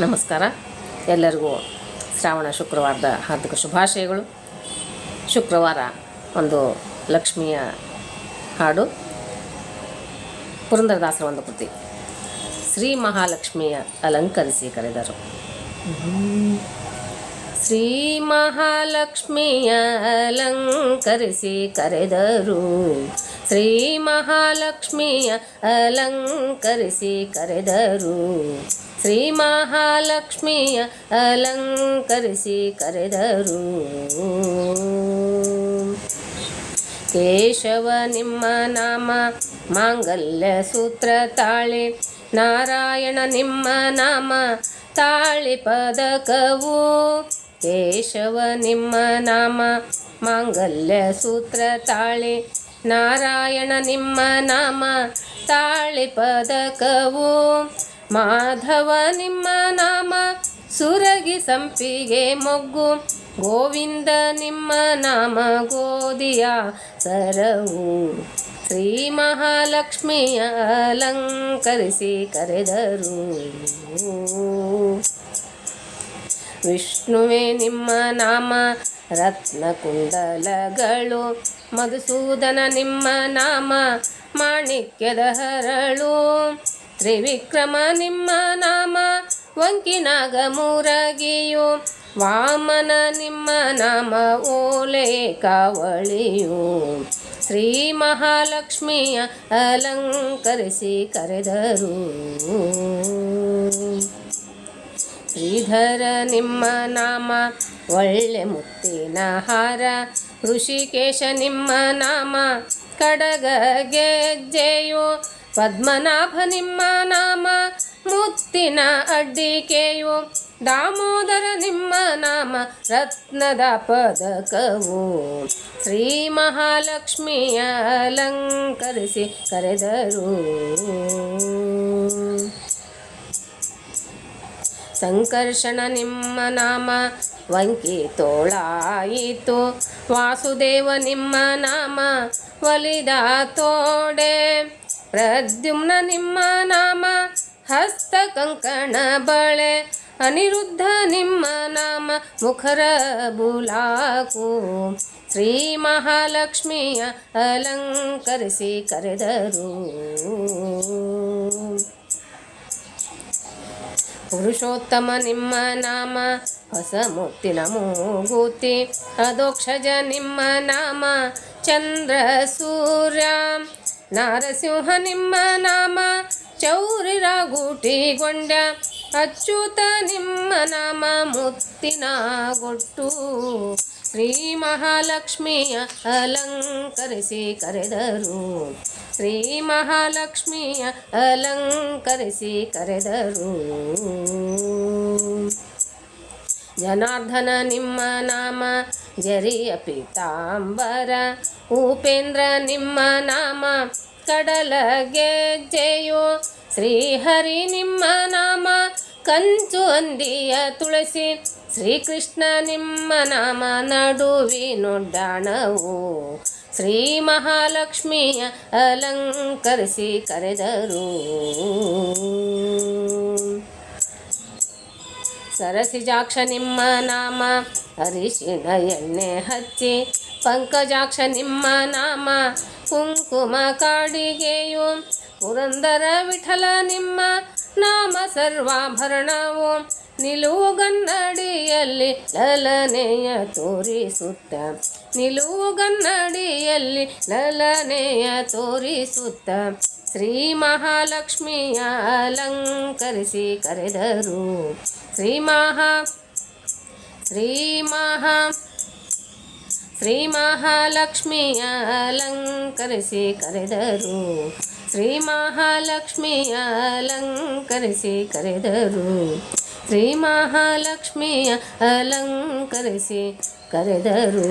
ನಮಸ್ಕಾರ. ಎಲ್ಲರಿಗೂ ಶ್ರಾವಣ ಶುಕ್ರವಾರದ ಹಾರ್ದಿಕ ಶುಭಾಶಯಗಳು. ಶುಕ್ರವಾರ ಒಂದು ಲಕ್ಷ್ಮಿಯ ಹಾಡು. ಪುರಂದರದಾಸರ ಒಂದು ಕೃತಿ. ಶ್ರೀ ಮಹಾಲಕ್ಷ್ಮಿಯ ಅಲಂಕರಿಸಿ ಕರೆದರು. ಶ್ರೀ ಮಹಾಲಕ್ಷ್ಮಿಯ ಅಲಂಕರಿಸಿ ಕರೆದರು. ಶ್ರೀ ಮಹಾಲಕ್ಷ್ಮಿಯ ಅಲಂಕರಿಸಿ ಕರೆದರು. ಶ್ರೀ ಮಹಾಲಕ್ಷ್ಮಿಯ ಅಲಂಕರಿಸಿ ಕರೆದರು. ಕೇಶವ ನಿಮ್ಮ ನಾಮ, ಮಾಂಗಲ್ಯ ಸೂತ್ರ ತಾಳೆ. ನಾರಾಯಣ ನಿಮ್ಮ ನಾಮ, ತಾಳಿ ಪದಕವು. ಕೇಶವ ನಿಮ್ಮ ನಾಮ, ಮಾಂಗಲ್ಯ ಸೂತ್ರ ತಾಳೆ. ನಾರಾಯಣ ನಿಮ್ಮ ನಾಮ ತಾಳಿ ಪದಕವು. ಮಾಧವ ನಿಮ್ಮ ನಾಮ ಸುರಗಿ ಸಂಪಿಗೆ ಮೊಗ್ಗು. ಗೋವಿಂದ ನಿಮ್ಮ ನಾಮ ಗೋಧಿಯ ಸರವು. ಶ್ರೀ ಮಹಾಲಕ್ಷ್ಮಿಯ ಅಲಂಕರಿಸಿ ಕರೆದರು. ವಿಷ್ಣುವೇ ನಿಮ್ಮ ನಾಮ ರತ್ನಕುಂಡಲಗಳು. ಮಧುಸೂದನ ನಿಮ್ಮ ನಾಮ ಮಾಣಿಕ್ಯದ ಹರಳು. ತ್ರಿವಿಕ್ರಮ ನಿಮ್ಮ ನಾಮ ವಂಕಿನಾಗ ಮೂರಗಿಯು ವಾಮನ ನಿಮ್ಮ ನಾಮ ಓಲೆ ಕಾವಳಿಯು ಶ್ರೀ ಮಹಾಲಕ್ಷ್ಮಿಯ ಅಲಂಕರಿಸಿ ಕರೆದರು. ಶ್ರೀಧರ ನಿಮ್ಮ ನಾಮ ಒಳ್ಳೆ ಮುತ್ತಿನ ಹಾರ. ಋಷಿಕೇಶ ನಿಮ್ಮ ನಾಮ, ಕಡಗ ಗೆಜ್ಜೆಯು ಪದ್ಮನಾಭ ನಿಮ್ಮ ನಾಮ, ಮುತ್ತಿನ ಅಡ್ಡಿಕೆಯು ದಾಮೋದರ ನಿಮ್ಮ ನಾಮ, ರತ್ನದ ಪದಕವು. ಶ್ರೀ ಮಹಾಲಕ್ಷ್ಮಿಯ ಅಲಂಕರಿಸಿ ಕರೆದರು. ಸಂಕರ್ಷಣ ನಿಮ್ಮ ನಾಮ. ವಂಕಿ ತೋಳಾಯಿತು. ವಾಸುದೇವ ನಿಮ್ಮ ನಾಮ. ಒಲಿದ ತೋಡೆ. ಪ್ರದ್ಯುಮ್ನ ನಿಮ್ಮ ನಾಮ. ಹಸ್ತ ಕಂಕಣ ಬಳೆ. ಅನಿರುದ್ಧ ನಿಮ್ಮ ನಾಮ. ಮುಖರ ಬುಲಾಕು. ಶ್ರೀ ಮಹಾಲಕ್ಷ್ಮಿಯ ಅಲಂಕರಿಸಿ ಕರೆದರು. ಪುರುಷೋತ್ತಮ ನಿಮ್ಮ ನಾಮ ಹೊಸ ಮುತ್ತಿನ ಮೂಗೂತಿ. ಅಧೋಕ್ಷಜ ನಿಮ್ಮ ನಾಮ, ಚಂದ್ರ, ಸೂರ್ಯ. ನಾರಸಿಂಹ ನಿಮ್ಮ ನಾಮ, ಚೌರಿ ರಾಗೂಟಿಗೊಂಡ ಅಚ್ಯುತ ನಿಮ್ಮ ನಾಮ, ಮುತ್ತಿನ ಗೊಟ್ಟು. ಶ್ರೀ ಮಹಾಲಕ್ಷ್ಮಿಯ ಅಲಂಕರಿಸಿ ಕರೆದರು. ಶ್ರೀ ಮಹಾಲಕ್ಷ್ಮಿಯ ಅಲಂಕರಿಸಿ ಕರೆದರು. ಜನಾರ್ದನ ನಿಮ್ಮ ನಾಮ, ಜರಿಯ ಪೀತಾಂಬರ. ಉಪೇಂದ್ರ ನಿಮ್ಮ ನಾಮ, ಕಡಲ ಗೆಜ್ಜೆಯು ಶ್ರೀಹರಿ ನಿಮ್ಮ ನಾಮ. ಕಂಚು ಅಂದಿಯ ತುಳಸಿ, ಶ್ರೀಕೃಷ್ಣ ನಿಮ್ಮ ನಾಮ ನಡುವಿನೊಡ್ಡಾಣವು ಶ್ರೀ ಮಹಾಲಕ್ಷ್ಮಿಯ ಅಲಂಕರಿಸಿ ಕರೆದರು. ಸರಸಿಜಾಕ್ಷ ನಿಮ್ಮ ನಾಮ ಅರಿಶಿನ ಎಣ್ಣೆ ಹಚ್ಚಿ ಪಂಕಜಾಕ್ಷ ನಿಮ್ಮ ನಾಮ, ಕುಂಕುಮ ಕಾಡಿಗೆಯು, ಪುರಂದರ ವಿಠಲ ನಿಮ್ಮ ನಾಮ ಸರ್ವಾಭರಣವು ನಿಲುವುಗನ್ನಡಿಯಲ್ಲಿ ಲಲನೆಯ ತೋರಿಸುತ್ತ. ನಿಲುವುಗನ್ನಡಿಯಲ್ಲಿ ಲಲನೆಯ ತೋರಿಸುತ್ತ. ಶ್ರೀ ಮಹಾಲಕ್ಷ್ಮಿಯ ಅಲಂಕರಿಸಿ ಕರೆದರು. ಶ್ರೀ ಮಹಾ ಶ್ರೀ ಮಹಾ, ಶ್ರೀ ಮಹಾಲಕ್ಷ್ಮಿಯ ಅಲಂಕರಿಸಿ ಕರೆದರು. ಶ್ರೀ ಮಹಾಲಕ್ಷ್ಮಿಯ ಅಲಂಕರಿಸಿ ಕರೆದರು ಶ್ರೀ ಮಹಾಲಕ್ಷ್ಮಿಯ ಅಲಂಕರಿಸಿ ಕರೆದರು